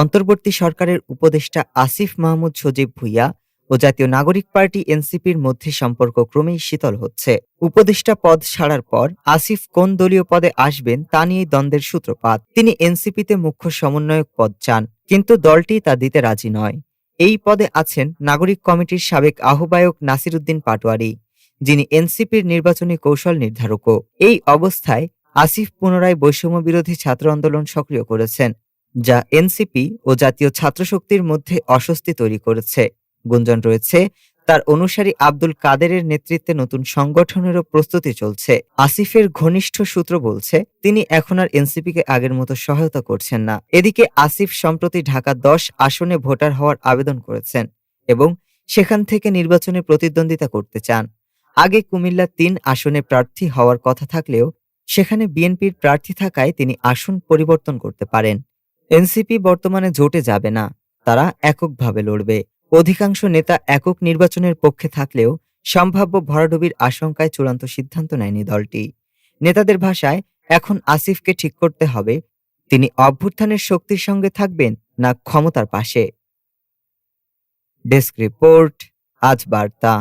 অন্তর্বর্তী সরকারের উপদেষ্টা আসিফ মাহমুদ সজীব ভুইয়া ও জাতীয় নাগরিক পার্টি এনসিপির মধ্যে সম্পর্ক ক্রমেই শীতল হচ্ছে। উপদেষ্টা পদ ছাড়ার পর আসিফ কোন দলীয় পদে আসবেন তা নিয়ে দ্বন্দ্বের সূত্রপাত। তিনি এনসিপিতে মুখ্য সমন্বয়ক পদ চান, কিন্তু দলটি তা দিতে রাজি নয়। এই পদে আছেন নাগরিক কমিটির সাবেক আহ্বায়ক নাসির উদ্দিন পাটোয়ারি, যিনি এনসিপির নির্বাচনী কৌশল নির্ধারকও। এই অবস্থায় আসিফ পুনরায় বৈষম্য বিরোধী ছাত্র আন্দোলন সক্রিয় করেছেন। যা এনসিপি ও জাতীয় ছাত্রশক্তির মধ্যে অস্বস্তি তৈরি করেছে। গুঞ্জন রয়েছে, তার অনুসারী আব্দুল কাদেরের নেতৃত্বে নতুন সংগঠনেরও প্রস্তুতি চলছে। আসিফের ঘনিষ্ঠ সূত্র বলছে, তিনি এখন আর এনসিপিকে আগের মতো সহায়তা করছেন না। এদিকে আসিফ সম্প্রতি ঢাকা দশ আসনে ভোটার হওয়ার আবেদন করেছেন এবং সেখান থেকে নির্বাচনে প্রতিদ্বন্দ্বিতা করতে চান। আগে কুমিল্লা তিন আসনে প্রার্থী হওয়ার কথা থাকলেও, সেখানে বিএনপির প্রার্থী থাকায় তিনি আসন পরিবর্তন করতে পারেন। এনসিপি বর্তমানে জোটে যাবে না, তারা এককভাবে লড়বে। অধিকাংশ নেতা একক নির্বাচনের পক্ষে থাকলেও সম্ভাব্য ভরাডুবির আশঙ্কায় চূড়ান্ত সিদ্ধান্ত নেয়নি দলটি। নেতাদের ভাষায়, এখন আসিফকে ঠিক করতে হবে, তিনি অভ্যুত্থানের শক্তির সঙ্গে থাকবেন না ক্ষমতার পাশে। ডেস্ক রিপোর্ট, আজ বার্তা।